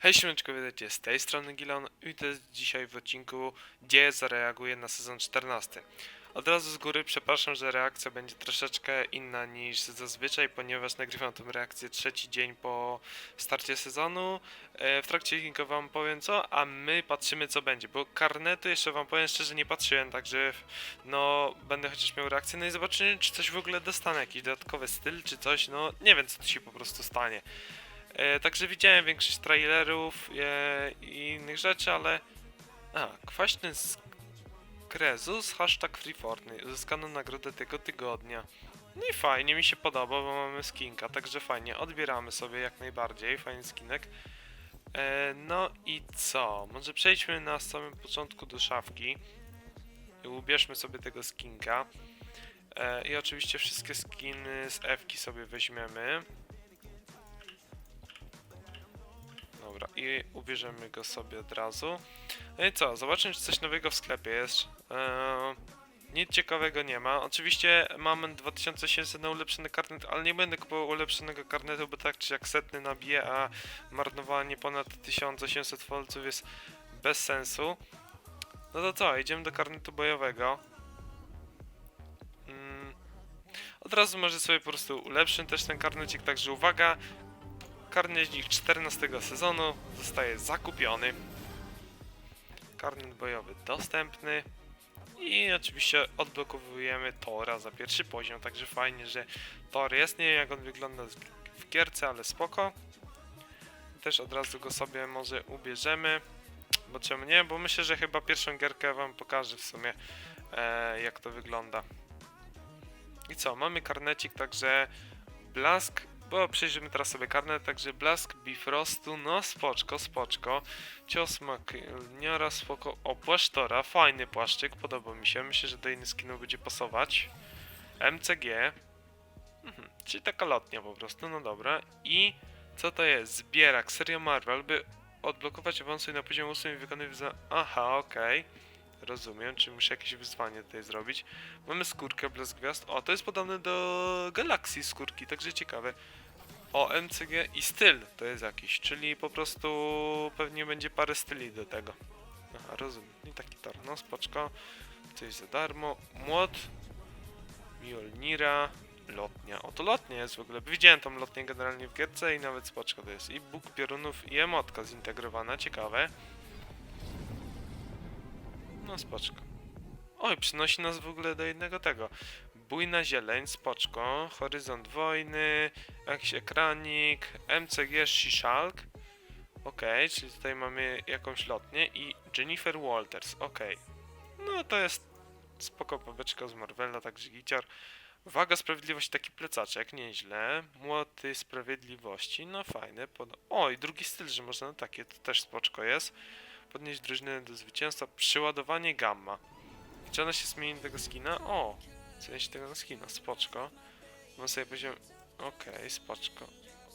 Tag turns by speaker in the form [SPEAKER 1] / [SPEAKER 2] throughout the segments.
[SPEAKER 1] Hej siemaneczko, witajcie z tej strony Gilon i to jest dzisiaj w odcinku, gdzie zareaguję na sezon 14. Od razu z góry przepraszam, że reakcja będzie troszeczkę inna niż zazwyczaj, ponieważ nagrywam tę reakcję trzeci dzień po starcie sezonu. E, W trakcie odcinka wam powiem co, a my patrzymy co będzie, bo karnetu jeszcze wam powiem szczerze nie patrzyłem, także no będę chociaż miał reakcję, no i zobaczymy czy coś w ogóle dostanę, jakiś dodatkowy styl czy coś, no nie wiem co tu się po prostu stanie. E, także widziałem większość trailerów e, i innych rzeczy, ale... A, kwaśny Krezus, hashtag FreeFortnite, uzyskano nagrodę tego tygodnia. No i fajnie, mi się podoba, bo mamy skinka, także fajnie, odbieramy sobie jak najbardziej, fajny skinek. E, no i co? Może przejdźmy na samym początku do szafki i ubierzmy sobie tego skinka. E, I oczywiście wszystkie skiny z Ewki sobie weźmiemy. Dobra, i ubierzemy go sobie od razu. No i co, zobaczymy czy coś nowego w sklepie jest. Eee, nic ciekawego nie ma. Oczywiście mamy 2700 na ulepszony karnet, ale nie będę kupował ulepszonego karnetu, bo tak czy jak setny nabije, a marnowanie ponad 1800 folców jest bez sensu. No to co, idziemy do karnetu bojowego. Mm, od razu może sobie po prostu ulepszyć też ten karnecik, także uwaga, Karnecik 14 sezonu zostaje zakupiony. Karnet bojowy dostępny. I oczywiście odblokowujemy Tora za pierwszy poziom, także fajnie, że Tor jest. Nie wiem jak on wygląda w gierce, ale spoko. Też od razu go sobie może ubierzemy. Bo czemu nie? Bo myślę, że chyba pierwszą gierkę wam pokażę w sumie e, jak to wygląda. I co? Mamy karnecik, także Blask bo przejrzymy teraz sobie karnet, także Blask Bifrostu, no spoczko, spoczko. Cios Makniora, spoko. O, płasztora, fajny płaszczyk, podoba mi się. Myślę, że do innych skinów będzie pasować. MCG. Mhm, czyli taka lotnia po prostu, no dobra. I co to jest? Zbierak, seria Marvel, by odblokować awansuj na poziom 8 i wykonywać za... Aha, okej. Rozumiem, czy muszę jakieś wyzwanie tutaj zrobić. Mamy skórkę Blask Gwiazd. O, to jest podobne do Galaxy skórki, także ciekawe. O, MCG i styl to jest jakiś, czyli po prostu pewnie będzie parę styli do tego. Aha, rozumiem. I taki tor, no spoczko. Coś za darmo. Młot. Mjolnira. Lotnia. O, to lotnia jest w ogóle. Widziałem tą lotnię generalnie w gierce i nawet spoczko to jest. I Bóg piorunów i emotka zintegrowana, ciekawe. No spoczko. Oj, przynosi nas w ogóle do jednego tego. Bujna zieleń, spoczko, horyzont wojny, jakiś ekranik, MCG Shishulk. Okej, czyli tutaj mamy jakąś lotnię i Jennifer Walters, okej. No to jest spoko pobeczka z Marvela, także giciar. Waga sprawiedliwości, taki plecaczek, nieźle. Młoty sprawiedliwości, no fajne. Pod... Oj, drugi styl, że można na takie, to też spoczko jest. Podnieść drużynę do zwycięstwa. Przyładowanie gamma. Czy ona się zmieni tego skina? O! Zmieni się tego na skina, spoczko. Mam sobie poziom... Okej, spoczko.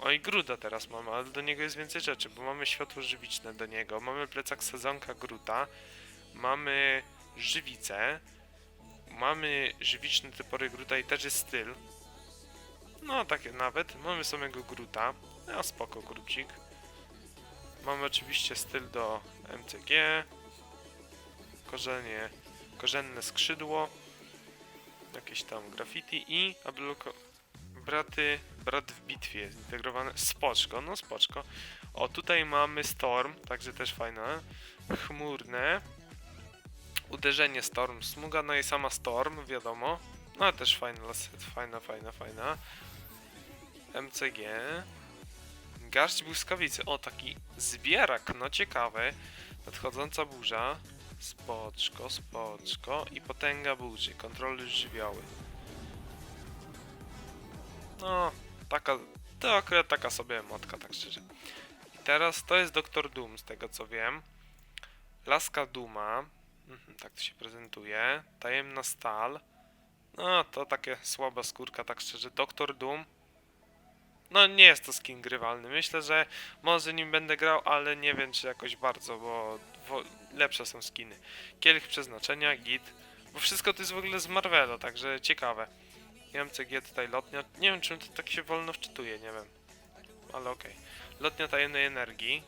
[SPEAKER 1] O i Gruda teraz mamy, ale do niego jest więcej rzeczy, bo mamy światło żywiczne do niego, mamy plecak sezonka Gruta, mamy żywicę, mamy żywiczny typory Gruta i też jest styl. No, takie nawet. Mamy samego Gruta. No, spoko, Grucik. Mamy oczywiście styl do MCG. Korzenie, korzenne skrzydło. Jakieś tam graffiti i abloko... Braty, brat w bitwie, zintegrowane, spoczko, no spoczko. O, tutaj mamy Storm, także też fajne. Chmurne. Uderzenie Storm, smuga, no i sama Storm, wiadomo. No ale też fajna, fajna, fajna, fajna. MCG. Garść błyskawicy, o taki zbierak, no ciekawy. Nadchodząca burza. Spoczko, spoczko i potęga burzy, kontroly żywioły. No, taka, to akurat taka sobie emotka, tak szczerze. I teraz to jest Doktor Doom, z tego co wiem. Laska Duma, mhm, tak to się prezentuje. Tajemna Stal. No, to takie słaba skórka, tak szczerze. Doktor Doom. No, nie jest to skin grywalny. Myślę, że może nim będę grał, ale nie wiem, czy jakoś bardzo, bo lepsze są skiny. Kielich przeznaczenia, git. Bo wszystko to jest w ogóle z Marvela, także ciekawe. MCG tutaj lotnia. Nie wiem, czym to tak się wolno wczytuje, nie wiem. Ale okej. Lotnia tajemnej energii.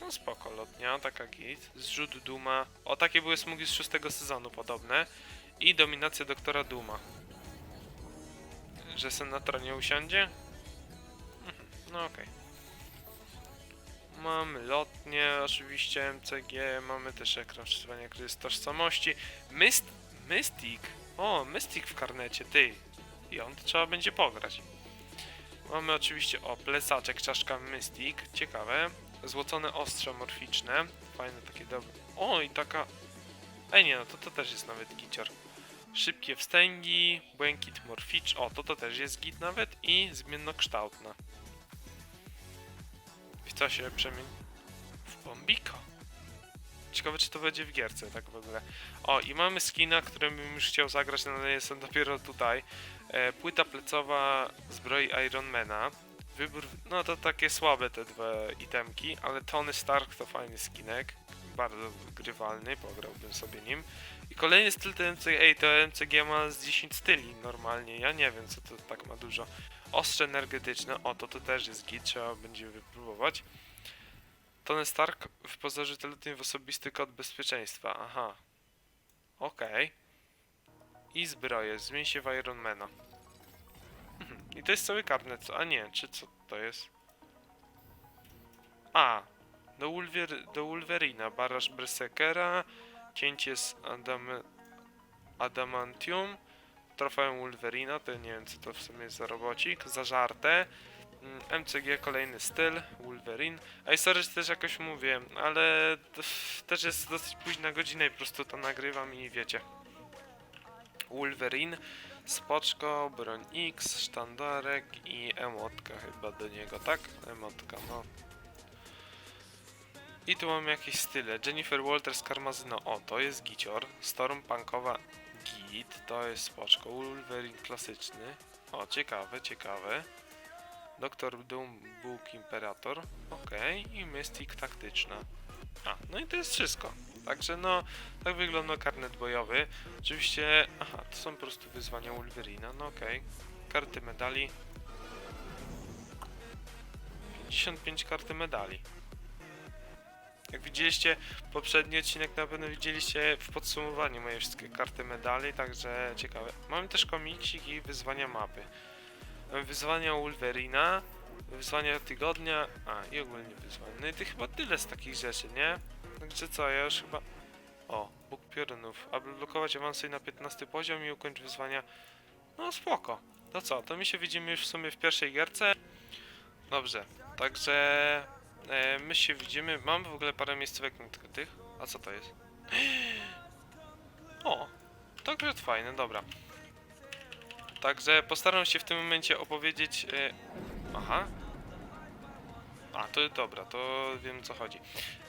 [SPEAKER 1] No spoko, lotnia, taka git. Zrzut Duma. O, takie były smugi z szóstego sezonu podobne. I dominacja doktora Duma. Że senator nie usiądzie? No okej. Mamy lotnie, oczywiście MCG, mamy też ekran wczytywania kryzys tożsamości. Myst Mystic! O, Mystic w karnecie, ty! I on to trzeba będzie pograć. Mamy oczywiście, o, plecaczek, czaszka Mystic, ciekawe. Złocone ostrze morficzne, fajne takie dobre. O, i taka... Ej, nie, no to to też jest nawet gicior. Szybkie wstęgi, błękit morficz, o, to to też jest git nawet i zmiennokształtna. Co się przemieni? W bombika. Ciekawe, czy to będzie w gierce, tak w ogóle. O, i mamy skina, którym bym już chciał zagrać, no jestem dopiero tutaj. E, płyta plecowa zbroi Ironmana. Wybór, no to takie słabe te dwa itemki, ale Tony Stark to fajny skinek. Bardzo grywalny, pograłbym sobie nim. I kolejny styl to MCG, ej, to MCG ma z 10 styli normalnie, ja nie wiem co to tak ma dużo. Ostrze energetyczne, o to to też jest git, trzeba będzie wypróbować. Tony Stark w pozorze teletyn w osobisty kod bezpieczeństwa, aha. Okej. I zbroje, zmień się w Ironmana. I to jest cały karnet, a nie, czy co to jest? A, do, Wolver do Wolverina, baraż Berserkera, cięcie z Adam Adamantium, trofeum Wolverina, to nie wiem co to w sumie jest za robocik, zażarte, Mm, MCG kolejny styl, Wolverine, a i sorry, że też jakoś mówię, ale też jest dosyć późna godzina i po prostu to nagrywam i wiecie. Wolverine, spoczko, broń X, sztandarek i emotka chyba do niego, tak? Emotka, no. I tu mamy jakieś style. Jennifer Walters Karmazyno, o to jest gicior. Storm Punkowa git, to jest spoczko. Wolverine klasyczny. O, ciekawe, ciekawe. Doktor Doom Book Imperator. Okej, i Mystic taktyczna. A, no i to jest wszystko. Także no, tak wygląda karnet bojowy. Oczywiście, aha, to są po prostu wyzwania Wolverina, no okej. Karty medali. 55 karty medali. Jak widzieliście poprzedni odcinek, na pewno widzieliście w podsumowaniu moje wszystkie karty medali, także ciekawe. Mamy też komiksik i wyzwania mapy. Mamy wyzwania Wolverina, wyzwania tygodnia, a i ogólnie wyzwania. No i to chyba tyle z takich rzeczy, nie? Także co, ja już chyba... O, Bóg piorunów. Aby blokować awansuj na 15 poziom i ukończ wyzwania. No spoko. To co, to my się widzimy już w sumie w pierwszej gierce. Dobrze, także e, my się widzimy. Mam w ogóle parę miejscówek na tych. A co to jest? O, to akurat fajne, dobra. Także postaram się w tym momencie opowiedzieć. E, aha. A, to dobra, to wiem co chodzi.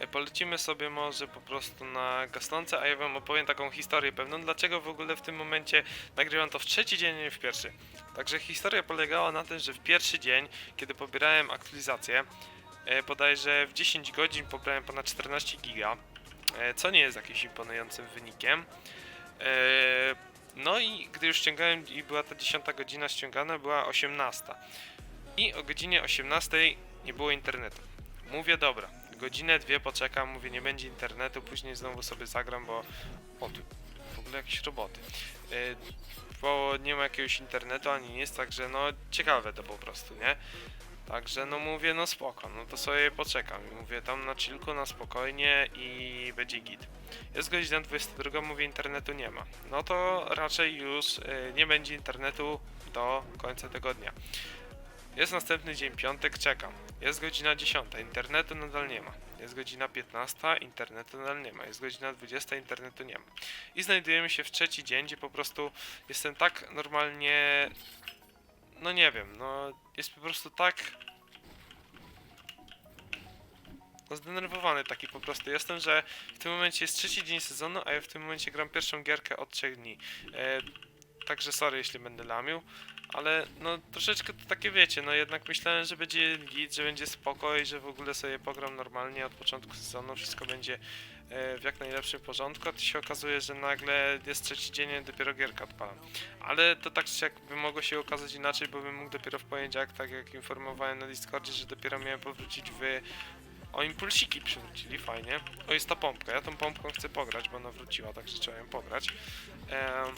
[SPEAKER 1] E, Polecimy sobie może po prostu na gasnące, a ja wam opowiem taką historię pewną, dlaczego w ogóle w tym momencie nagrywam to w trzeci dzień, nie w pierwszy. Także historia polegała na tym, że w pierwszy dzień, kiedy pobierałem aktualizację, bodajże w 10 godzin pobrałem ponad 14 giga, e, co nie jest jakimś imponującym wynikiem. E, no i gdy już ściągałem i była ta 10 godzina ściągana, była 18. I o godzinie 18 nie było internetu. Mówię, dobra, godzinę, dwie poczekam, mówię, nie będzie internetu, później znowu sobie zagram, bo... O, tu w ogóle jakieś roboty. Bo nie ma jakiegoś internetu, ani nic, także no ciekawe to po prostu, nie? Także no mówię, no spoko, no to sobie poczekam. I mówię, tam na chillku, na spokojnie i będzie git. Jest godzina 22, mówię, internetu nie ma. No to raczej już y, nie będzie internetu do końca tego dnia. Jest następny dzień, piątek, czekam. Jest godzina 10, internetu nadal nie ma. Jest godzina 15, internetu nadal nie ma. Jest godzina 20, internetu nie ma. I znajdujemy się w trzeci dzień, gdzie po prostu jestem tak normalnie. No nie wiem, no jest po prostu tak. No zdenerwowany taki po prostu jestem, że w tym momencie jest trzeci dzień sezonu, a ja w tym momencie gram pierwszą gierkę od 3 dni. E, także sorry, jeśli będę lamił. Ale no troszeczkę to takie wiecie, no jednak myślałem, że będzie git, że będzie spokoj, że w ogóle sobie pogram normalnie od początku sezonu, wszystko będzie e, w jak najlepszym porządku, a to się okazuje, że nagle jest trzeci dzień i dopiero gierka odpalam. Ale to tak czy jak by mogło się okazać inaczej, bo bym mógł dopiero w poniedziałek, tak jak informowałem na Discordzie, że dopiero miałem powrócić w O, impulsiki przywrócili, fajnie. O, jest ta pompka. Ja tą pompką chcę pograć, bo ona wróciła, także trzeba ją pograć. Em,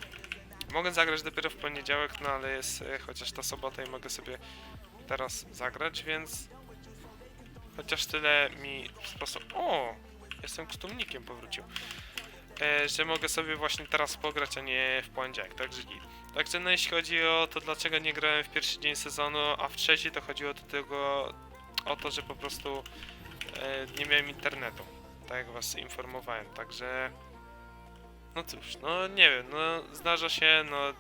[SPEAKER 1] mogę zagrać dopiero w poniedziałek, no ale jest e, chociaż ta sobota i mogę sobie teraz zagrać, więc chociaż tyle mi sposób. O! Jestem kustumnikiem, powrócił. E, że mogę sobie właśnie teraz pograć, a nie w poniedziałek, także git. Także no jeśli chodzi o to, dlaczego nie grałem w pierwszy dzień sezonu, a w trzeci, to chodziło do tego o to, że po prostu e, nie miałem internetu. Tak jak was informowałem, także no cóż, no nie wiem, no zdarza się, no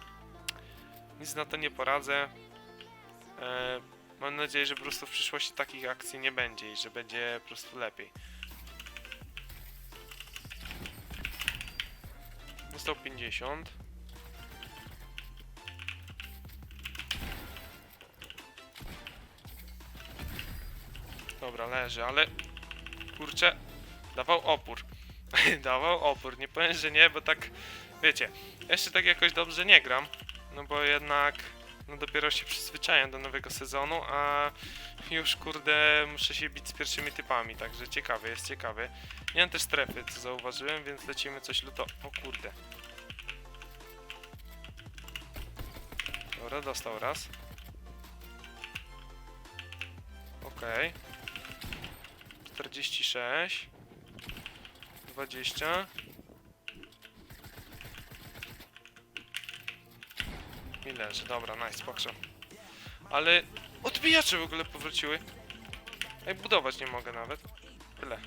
[SPEAKER 1] nic na to nie poradzę. E, mam nadzieję, że po prostu w przyszłości takich akcji nie będzie i że będzie po prostu lepiej. Dostał 50. Dobra, leży, ale kurczę, dawał opór. dawał opór, nie powiem, że nie, bo tak, wiecie, jeszcze tak jakoś dobrze nie gram, no bo jednak, no dopiero się przyzwyczajam do nowego sezonu, a już kurde muszę się bić z pierwszymi typami, także ciekawy, jest ciekawy. Nie mam też strefy, co zauważyłem, więc lecimy coś luto... O kurde. Dobra, dostał raz. Okej. 46. 20. I leży, dobra, nice, pokrzem. Ale odbijacze w ogóle powróciły. Ej, budować nie mogę nawet. Tyle.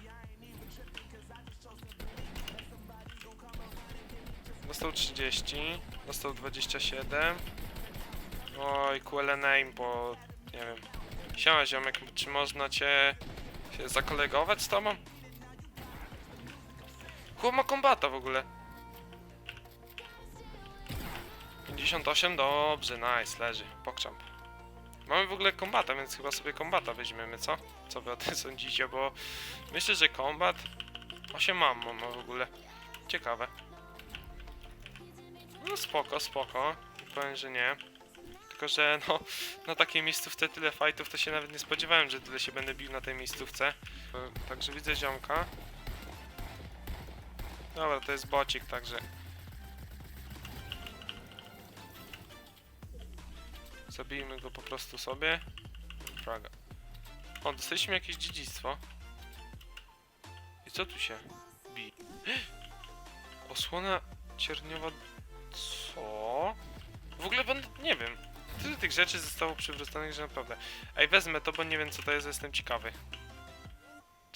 [SPEAKER 1] Dostał 30, dostał 27. Oj, QL name, bo nie wiem. Siema ziomek, czy można cię się zakolegować z tobą? Chłop ma kombata w ogóle. 58, dobrze, nice, leży, pokrzamp. Mamy w ogóle kombata, więc chyba sobie kombata weźmiemy, co? Co wy o tym sądzicie, bo myślę, że kombat 8 mam, mam w ogóle. Ciekawe. No spoko, spoko. Powiem, że nie. Tylko, że no, na takiej miejscówce tyle fightów, to się nawet nie spodziewałem, że tyle się będę bił na tej miejscówce. E, Także widzę ziomka. Dobra, to jest bocik, także... Zabijmy go po prostu sobie. Fraga. O, dostaliśmy jakieś dziedzictwo. I co tu się bi? Osłona cierniowa... Co? W ogóle będę... nie wiem. Tyle tych rzeczy zostało przywróconych, że naprawdę... Ej, wezmę to, bo nie wiem co to jest, jestem ciekawy.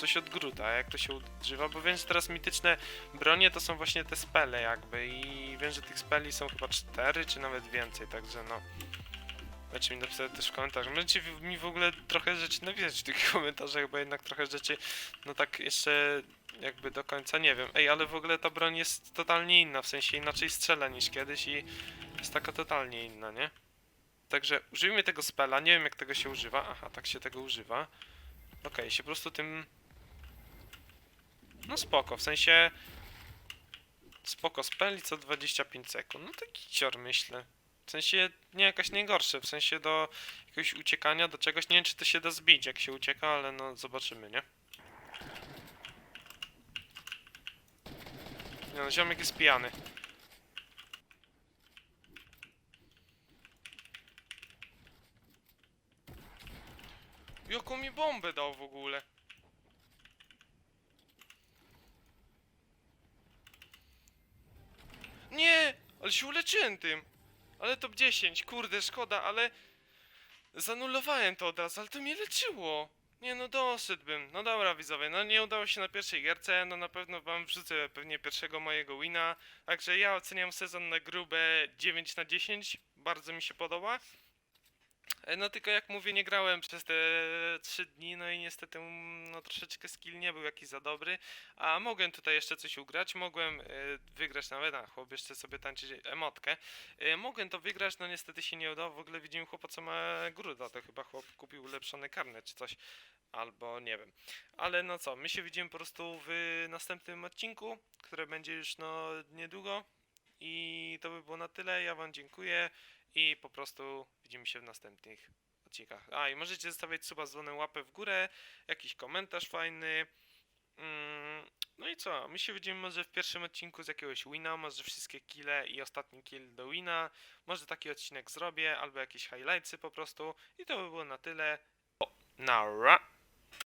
[SPEAKER 1] Coś od Gruta, jak to się używa, bo wiem, że teraz mityczne bronie to są właśnie te spele jakby i wiem, że tych speli są chyba cztery, czy nawet więcej, także no... Dajcie mi napisać też w komentarzach. Możecie mi w ogóle trochę rzeczy napisać w tych komentarzach, bo jednak trochę rzeczy, no tak jeszcze jakby do końca nie wiem. Ej, ale w ogóle ta broń jest totalnie inna, w sensie inaczej strzela niż kiedyś i jest taka totalnie inna, nie? Także użyjmy tego spela, nie wiem jak tego się używa. Aha, tak się tego używa. Okej, się po prostu tym... No spoko, w sensie... Spoko, speli co 25 sekund. No taki cior myślę. W sensie nie jakaś najgorsze, w sensie do jakiegoś uciekania, do czegoś. Nie wiem czy to się da zbić jak się ucieka, ale no zobaczymy, nie? Nie no, ziomek jest pijany. Jaką mi bombę dał w ogóle? Nie! Ale się uleczyłem tym! Ale top 10, kurde, szkoda, ale... Zanulowałem to od razu, ale to mnie leczyło! Nie no, doszedłbym. No dobra, widzowie, no nie udało się na pierwszej gierce, no na pewno wam wrzucę pewnie pierwszego mojego wina. Także ja oceniam sezon na grube 9 na 10, bardzo mi się podoba. E, No tylko jak mówię, nie grałem przez te 3 dni, no i niestety mm, no troszeczkę skill nie był jakiś za dobry, a mogłem tutaj jeszcze coś ugrać, mogłem e, wygrać nawet, a chłop jeszcze sobie tańczy emotkę, e, mogłem to wygrać, no niestety się nie udało, w ogóle widzimy chłopa co ma gruda, to chyba chłop kupił ulepszony karnet czy coś, albo nie wiem, ale no co, my się widzimy po prostu w następnym odcinku, które będzie już no niedługo. I to by było na tyle, ja wam dziękuję i po prostu widzimy się w następnych odcinkach. A i możecie zostawiać suba z łapę w górę, jakiś komentarz fajny. Mm, no i co? My się widzimy może w pierwszym odcinku z jakiegoś wina, może wszystkie kille i ostatni kill do wina. Może taki odcinek zrobię, albo jakieś highlightsy po prostu. I to by było na tyle. O, nara!